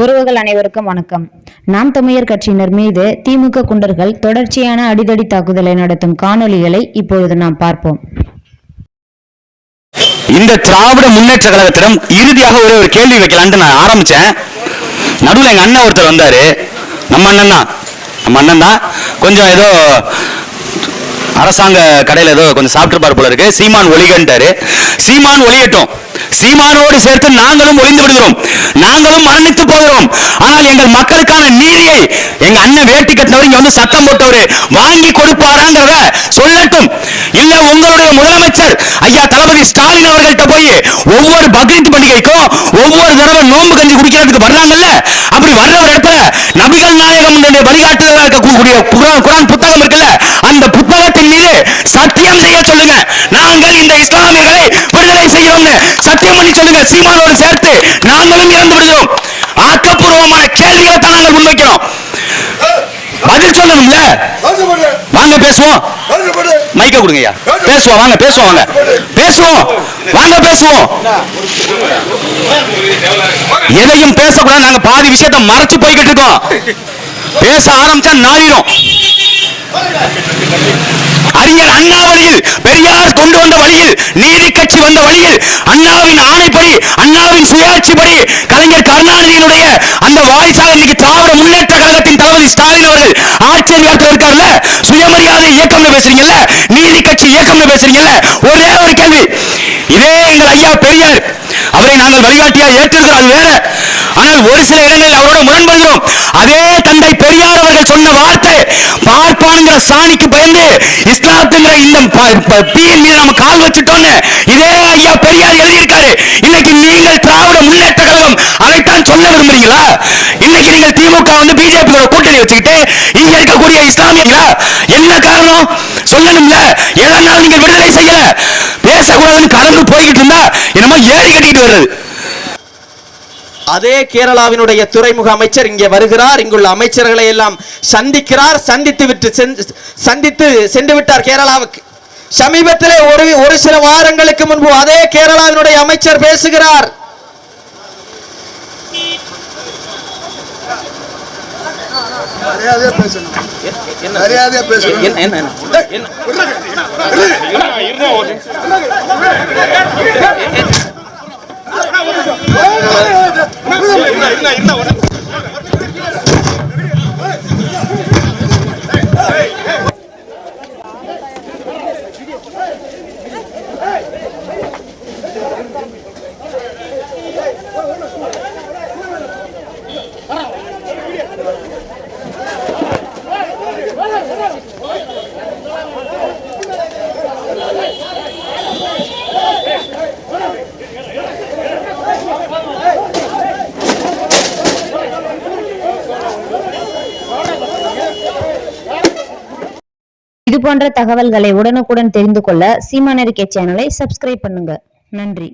உறவுகள் அனைவருக்கும் வணக்கம். நாம் தமிழர் கட்சியினர் மீது திமுக குண்டர்கள் தொடர்ச்சியான அடிதடி தாக்குதலை நடத்தும் காணொளிகளை இப்பொழுது நாம் பார்ப்போம். இந்த திராவிட முன்னேற்ற கழகத்திடம் இறுதியாக ஒரே ஒரு கேள்வி வைக்கலான்ட்டு நான் ஆரம்பிச்சேன். நடுவில் எங்க அண்ணன் ஒருத்தர் வந்தாரு. நம்ம அண்ணன் தான். நம்ம அண்ணன் தான். கொஞ்சம் ஏதோ அரசாங்க கடையில் ஏதோ கொஞ்சம் சாப்பிட்டுருப்பார் போல இருக்கு. சீமான் ஒளிகன்ட்டாரு. சீமான் ஒளியட்டும். சீமானோடு சேர்த்து நாங்களும் ஒளிந்து விடுகிறோம். நாங்களும் மரணித்து போகிறோம். ஆனால் எங்கள் மக்களுக்கான நீதியை எங்க அண்ணன் வேட்டி கட்டினவர் இங்க வந்து சத்தம் போட்டவர். வாங்கி கொடுப்பாராங்கிறத சொல்லட்டும். இல்ல உங்களுடைய முதலமைச்சர் ஐயா தளபதி ஸ்டாலின் அவர்கள்ட்ட போய் ஒவ்வொரு பக்ரீத் பண்டிகைக்கும் ஒவ்வொரு தடவை நோன்பு கஞ்சி குடிக்கிறதுக்கு வர்றாங்கல்ல? அப்படி வர்ற ஒரு இடத்துல நபிகள் நாயகம் வழிகாட்டுதலாக இருக்கக்கூடிய குரான் குரான் புத்தகம் இருக்குல்ல? அந்த புத்தகத்தின் மீது சத்தியம் செய்ய சொல்லுங்க. நாங்கள் இந்த இஸ்லாமியர்களை விடுதலை செய்கிறோம்னு சத்தியம் பண்ணி சொல்லுங்க. சீமானோடு சேர்த்து நாங்களும் இறந்து விடுகிறோம். ஆக்கப்பூர்வமான கேள்விகளை தான் நாங்கள் முன்வைக்கிறோம். பதில் சொல்லணும்ல? வாங்க பேசுவோம். மைக்க கொடுங்க ஐயா பேசுவோம் வாங்க பேசுவோம் வாங்க. பேசுவோம் வாங்க பேசுவோம். எதையும் பேசக்கூடாது. நாங்க பாதி விஷயத்தை மறைச்சு போய்கிட்டு இருக்கோம். பேச ஆரம்பிச்சா நாளிடும் அறிஞர் அண்ணா வழியில் பெரியார் கொண்டு வந்த வழியில் நீதி கட்சி வந்த வழியில் அண்ணாவின் ஆணைப்படி அண்ணாவின் சுயாட்சிப்படி கலைஞர் கருணாநிதியினுடைய அந்த வாரிசாக இன்னைக்கு திராவிட முன்னேற்ற கழகத்தின் தளபதி ஸ்டாலின் அவர்கள் ஆட்சி அதிகாரத்தில் இருக்காருல்ல சுயமரியாதை இயக்கம்னு பேசுறீங்கல்ல? நீதி கட்சி இயக்கம்னு பேசுறீங்கல்ல? ஒரே ஒரு கேள்வி. இதே எங்கள் ஐயா பெரியார் அவரை நாங்கள் வழிகாட்டியா ஏற்றிருக்கிறோம் அது வேற. ஆனால் ஒரு சில இடங்களில் அவரோட முரண்படுகிறோம். அதே தந்தை பெரியார் அவர்கள் சொன்ன வார்த்தை பார்ப்பான்ங்கிற சாணிக்கு பயந்து இஸ்லாத்துங்கிற இந்த ப- பீயின் மீது நம்ம கால் வச்சுட்டோம்னு இதே ஐயா பெரியார் எழுதியிருக்காரு. இன்னைக்கு நீங்கள் திராவிட முன்னேற்ற கழகம் அதைத்தான் சொல்ல விரும்புறீங்களா? இன்னைக்கு நீங்கள் திமுக வந்து பிஜேபி கூட்டணி வச்சுக்கிட்டு இங்க இருக்கக்கூடிய இஸ்லாமியர்களா? என்ன காரணம்? சொல்லணும்ல. எதனால நீங்க விடுதலை செய்யல? பேசக்கூடாதுன்னு கலந்து போய்கிட்டு இருந்தா என்னமோ ஏறி கட்டிட்டு வர்றது அதே கேரளாவினுடைய துறைமுக அமைச்சர் இங்கே வருகிறார். இங்குள்ள அமைச்சர்களை எல்லாம் சந்திக்கிறார். சந்தித்து விட்டு சென்று- சந்தித்து சென்று விட்டார் கேரளாவுக்கு. சமீபத்திலே ஒரு ஒரு சில வாரங்களுக்கு முன்பு அதே கேரளாவினுடைய அமைச்சர் பேசுகிறார். என்ன- இருந்தா இருந்தா உடனே இது போன்ற தகவல்களை உடனுக்குடன் தெரிந்து கொள்ள சீமானரிக்கை சேனலை சப்ஸ்கிரைப் பண்ணுங்க. நன்றி.